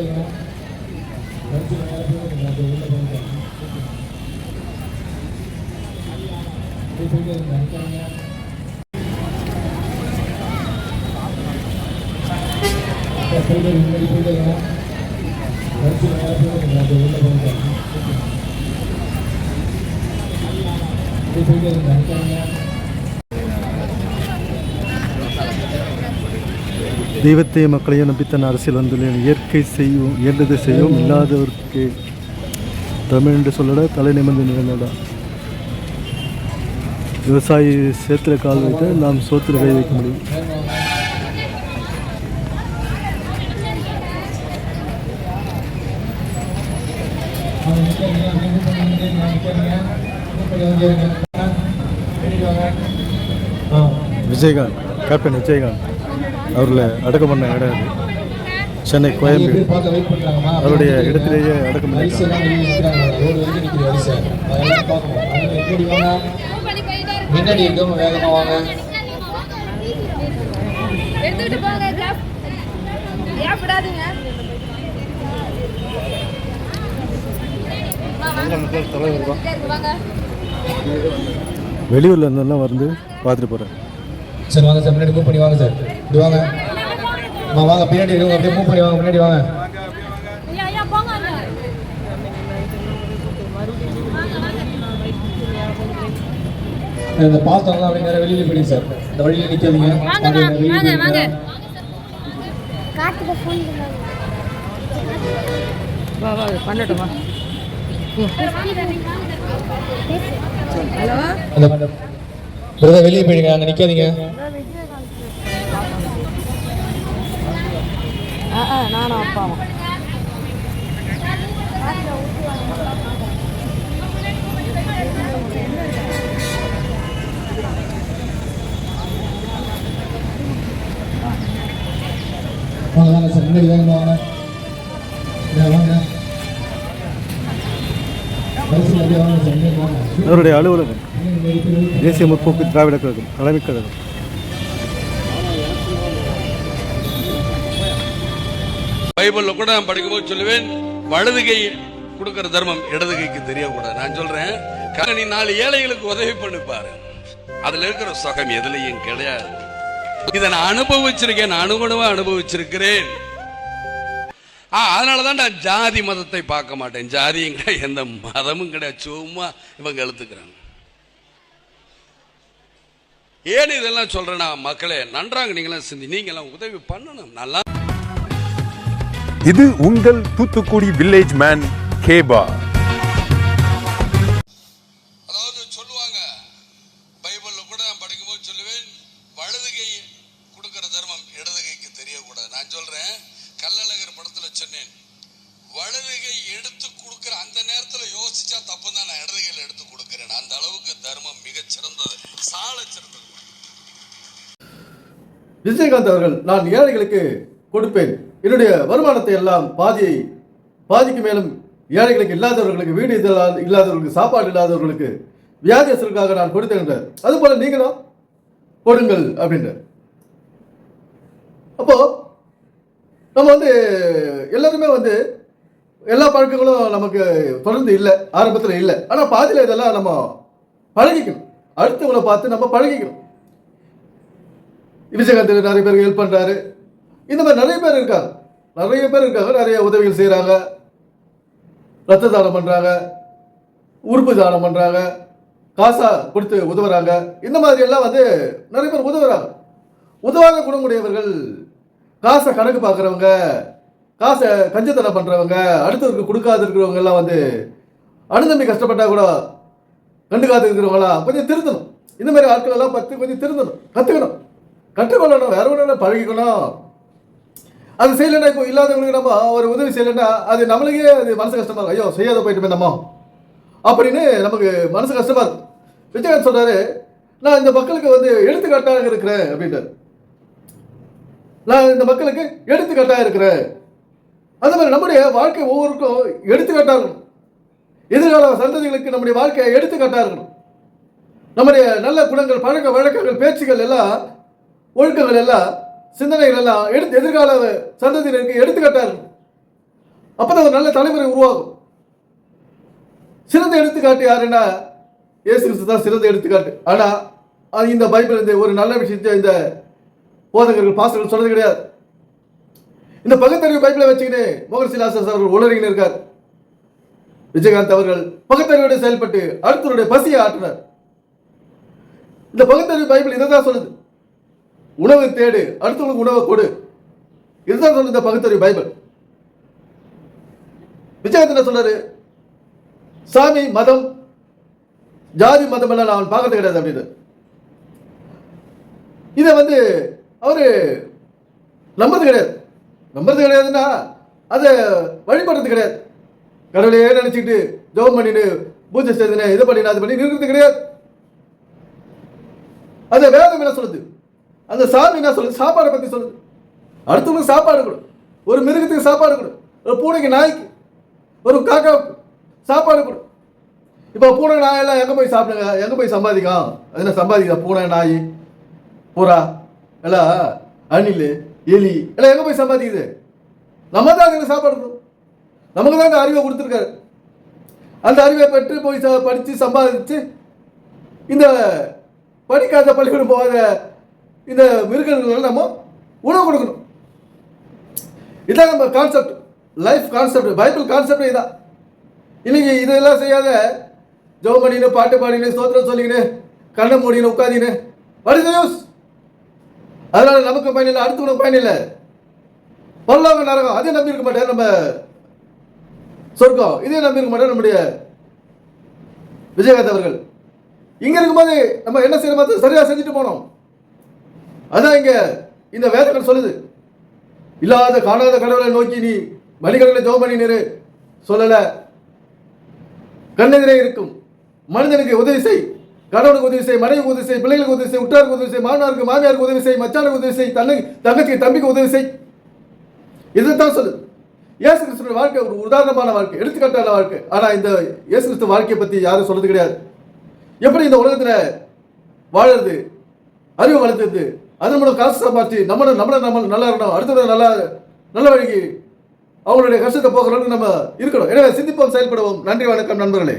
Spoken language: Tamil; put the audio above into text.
돼요. 먼지 나야 되거든요. 저 올라가니까. 이 되게 많잖아요. 자, 되게 있는 이 되게요. 먼지 나야 되거든요. 저 올라가니까. 이 되게 많잖아요. தெய்வத்தை மக்களையும் நம்பித்தன் அரசியல் வந்துள்ளேன் இயற்கை செய்யும் இயன்றதை செய்யும் இல்லாதவருக்கு தமிழ் என்று சொல்லட தலை நிமிர்ந்து நிகழ்ந்தடா. விவசாயி சேத்துல கால் வைத்து நாம் சோத்துல கை வைக்க முடியும். விஜயகாந்த் கேப்டன் விஜயகாந்த். அவர்களை அடக்கம் பண்ண இடம் இது சென்னை கோயம்பேடு. அவருடைய இடத்திலேயே அடக்கம் முன்னாடி இருக்கவங்க வேகமா வாங்க. எடுத்துக்கிட்டு போங்க கேப் கேப் விடாதீங்க? வாங்க. வெளியூர்ல இருந்தெல்லாம் வந்து பார்த்துட்டு போகிறேன் சார் வாங்க சார் முன்னாடி மூவ் பண்ணி வாங்க சார். வாங்க. அம்மா வாங்க பின்னாடி இருக்கவங்க அப்படியே மூவ் பண்ணி வாங்க முன்னாடி வாங்க. இந்த பாஸ்தவங்க அப்படியே நேரம் வெளியில போயிடுங்க சார். இந்த வழியில வாங்க வெளியில போயிடுங்க. வா வா பண்ணட்டுமா ஹலோ? பிரதர் வெளியே போயிடுங்க. அங்க நிக்காதீங்க. ஆ ஆ நானும் அப்பாவும். வாங்க சார். முன்னாடி வாங்க வாங்க. அவருடைய அலுவலகம். தேசிய முற்போக்கு திராவிட கழகம் தலைமைக் கழகம். பைபிளில் கூட நான் படிக்கும்போது சொல்லுவேன் வலது கை கொடுக்கிற தர்மம் இடது கைக்கு தெரியக்கூடாது. நான் சொல்றேன் நீ நாலு ஏழைகளுக்கு உதவி பண்ணி பாரு. அதுல இருக்கிற சுகம் எதுலயும் கிடையாது. இதை நான் அனுபவிச்சிருக்கேன் நான் அனுகுணமா அனுபவிச்சிருக்கிறேன். ஆ அதனாலதான் நான் ஜாதி மதத்தை பார்க்க மாட்டேன். ஜாதியும் கிடையாது எந்த மதமும் கிடையாது. சும்மா இவங்க எழுத்துக்கிறாங்க. ஏன் இதெல்லாம் சொல்றேன்னா மக்களே நன்றாங்க நீங்களாம் சிந்தி நீங்களாம் உதவி பண்ணணும். நல்லா இது உங்கள் தூத்துக்குடி வில்லேஜ் மேன் கேபா விஜயகாந்த் அவர்கள் நான் ஏழைகளுக்கு கொடுப்பேன். என்னுடைய வருமானத்தை எல்லாம் பாதியை பாதிக்கு மேலும் ஏழைகளுக்கு இல்லாதவர்களுக்கு வீடு இல்லாதவர்களுக்கு சாப்பாடு இல்லாதவர்களுக்கு வியாதியஸ்தர்களுக்காக நான் கொடுத்தேன் என்றார். அதுபோல நீங்களும் கொடுங்கள் அப்படின்றார். அப்போ நம்ம வந்து எல்லாருமே வந்து எல்லா பழக்கங்களும் நமக்கு தொடர்ந்து இல்லை ஆரம்பத்தில் இல்லை. ஆனால் பாதியில் இதெல்லாம் நம்ம பழகிக்கணும். அடுத்தவங்களை பார்த்து நம்ம பழகிக்கணும். விஜயகாந்த் நிறைய பேருக்கு ஹெல்ப் பண்ணுறாரு இந்த மாதிரி நிறைய பேர் இருக்காங்க. நிறைய பேர் இருக்காங்க. நிறைய உதவிகள் செய்கிறாங்க ரத்த தானம் பண்ணுறாங்க உறுப்பு தானம் பண்ணுறாங்க காசா கொடுத்து உதவுறாங்க. இந்த மாதிரி எல்லாம் வந்து நிறைய பேர் உதவுறாங்க. உதவாத குணமுடையவர்கள் காசை கணக்கு பார்க்குறவங்க காசை கஞ்சத்தனம் பண்ணுறவங்க அடுத்தவருக்கு கொடுக்காது இருக்கிறவங்க எல்லாம் வந்து அனுதம்பி கஷ்டப்பட்டால் கூட கண்டுக்காது இருக்கிறவங்களாம் கொஞ்சம் திருத்தணும். இந்த மாதிரி ஆட்கள் எல்லாம் பார்த்து கொஞ்சம் திருந்தணும் கற்றுக்கணும் கற்றுக்கொள்ளணும் வேற ஒன்று பழகிக்கணும். அது செய்யலைன்னா இப்போ இல்லாதவங்களுக்கு நம்ம ஒரு உதவி செய்யலைன்னா அது நம்மளுக்கே அது மனசு கஷ்டமா இருக்கும். ஐயோ செய்யாத போயிட்டு நம்ம. அப்படின்னு நமக்கு மனசு கஷ்டமா இருக்கும். விஜயகாந்த் சொல்றாரு நான் இந்த மக்களுக்கு வந்து எடுத்துக்காட்டாக இருக்கிறேன் அப்படின்றாரு. நான் இந்த மக்களுக்கு எடுத்துக்காட்டாக இருக்கிறேன். அதே மாதிரி நம்முடைய வாழ்க்கை ஒவ்வொருக்கும் எடுத்துக்காட்டாக இருக்கணும். எதிர்கால சந்ததிகளுக்கு நம்முடைய வாழ்க்கையை எடுத்துக்காட்டாக இருக்கணும். நம்முடைய நல்ல குணங்கள் பழக்க வழக்கங்கள் பேச்சுகள் எல்லாம் ஒழுக்கங்கள் எல்லாம் சிந்தனைகள் எல்லாம் எடுத்து எதிர்கால சந்ததியினருக்கு எடுத்துக்காட்டாக இருக்கும் அப்பதான் ஒரு நல்ல தலைமுறை உருவாகும். சிறந்த எடுத்துக்காட்டு யாருன்னா இயேசு கிறிஸ்து தான் சிறந்த எடுத்துக்காட்டு. ஆனா அது இந்த பைபிள் இந்த ஒரு நல்ல விஷயத்தை இந்த போதகர்கள் பாஸ்டர்கள் சொல்றது கிடையாது. இந்த பகுத்தறிவு பைபிளை வச்சுக்கிட்டு மோகன் அவர்கள் உளறின்னு இருக்கார். விஜயகாந்த் அவர்கள் பகுத்தறிவோடு செயல்பட்டு அடுத்தவருடைய பசியை ஆற்றினார். இந்த பகுத்தறிவு பைபிள் இதை தான் சொல்லுது. உணவு தேடு அடுத்தவங்களுக்கு உணவை கொடு. இதுதான் சொல்லுது இந்த பகுத்தறிவு பைபிள். விஜயகாந்த் என்ன சொல்றாரு? சாமி மதம் ஜாதி மதம் எல்லாம் அவன் பார்க்கறது கிடையாது அப்படின்னு. இதை வந்து அவரு நம்புறது கிடையாது. நம்புறது கிடையாதுன்னா அதை வழிபடுறது கிடையாது. கடவுளையே நினச்சிக்கிட்டு ஜோம் பண்ணிட்டு பூஜை செய்துனே இதை பண்ணினு அது பண்ணி நிறுத்துறது கிடையாது. அது வேதம் என்ன சொல்லுது? அந்த சாமி என்ன சொல்லுது? சாப்பாடை பற்றி சொல்லுது. அடுத்தவங்களுக்கு சாப்பாடு கொடு. ஒரு மிருகத்துக்கு சாப்பாடு கொடு. ஒரு பூனைக்கு நாய்க்கு. ஒரு காக்காவுக்கு சாப்பாடு கொடு. இப்போ பூனை நாய் எல்லாம் எங்கே போய் சாப்பிடுங்க? எங்கே போய் சம்பாதிக்கும்? என்ன சம்பாதிக்குதா பூனை நாய் புறா எல்லாம் அணில் எலி எல்லாம் எங்கே போய் சம்பாதிக்குது? நம்ம தான் அதுக்கு சாப்பாடு கொடுக்கணும் நமக்கு தான் அந்த அறிவை கொடுத்துருக்காரு. அந்த அறிவை பெற்று போய் ச- சம்பாதிச்சு இந்த படிக்காத பள்ளிக்கூடம் போகாத இந்த மிருகங்களுக்கு நம்ம உணவு கொடுக்கணும். இதான் நம்ம concept life concept bible concept இதான். இல்லைங்க இதெல்லாம் செய்யாத ஜவு பண்ணின்னு பாட்டு பாடினு ஸ்தோத்திரம் சொல்லிக்கினு கண்ணை மூடின்னு உட்காதின்னு வருது நியூஸ் அதனால நமக்கு பயன் இல்லை அடுத்தவனுக்கு பயன் இல்லை பரலோக நரகம் அதே நம்பி இருக்க மாட்டேன் நம்ம சொர்க்கம். இதே நம்பி இருக்க மாட்டேன் நம்முடைய விஜயகாந்த் அவர்கள். இங்க இருக்கும்போது நம்ம என்ன செய்யணும் அதை சரியா செஞ்சுட்டு போனோம். அதான் இங்க இந்த வேதங்கள் சொல்லுது. இல்லாத காணாத கடவுளை நோக்கி நீ வழிகளில் ஜெபம் பண்ணி நிறு. சொல்லல. கண்ணெதிரே இருக்கும். மனிதனுக்கு உதவி செய். கடவுளுக்கு உதவி செய் மனைவிக்கு உதவி செய் பிள்ளைகளுக்கு உதவி செய் உற்றாருக்கு உதவி செய் மாமனாருக்கு மாமியாருக்கு உதவி செய் மச்சானுக்கு உதவி செய் தன்னை தங்கச்சிக்கு தம்பிக்கு உதவி செய். இதுதான் சொல்லுது. இயேசு கிறிஸ்துவின் வாழ்க்கை ஒரு உதாரணமான வாழ்க்கை எடுத்துக்காட்டான வாழ்க்கை. ஆனா இந்த இயேசு கிறிஸ்து வாழ்க்கையை பத்தி யாரும் சொல்றது கிடையாது. எப்படி இந்த உலகத்துல வாழறது அறிவு வளர்த்துறது அது நம்மளோட காசு சம்பாதிச்சு நம்மள நம்மள நம்ம நல்லா இருக்கணும் அடுத்தது நல்லா நல்ல வழிக்கு அவங்களுடைய கஷ்டத்தை போகிறவங்க நம்ம இருக்கணும். எனவே சிந்திப்போம் செயல்படுவோம். நன்றி வணக்கம் நண்பர்களே.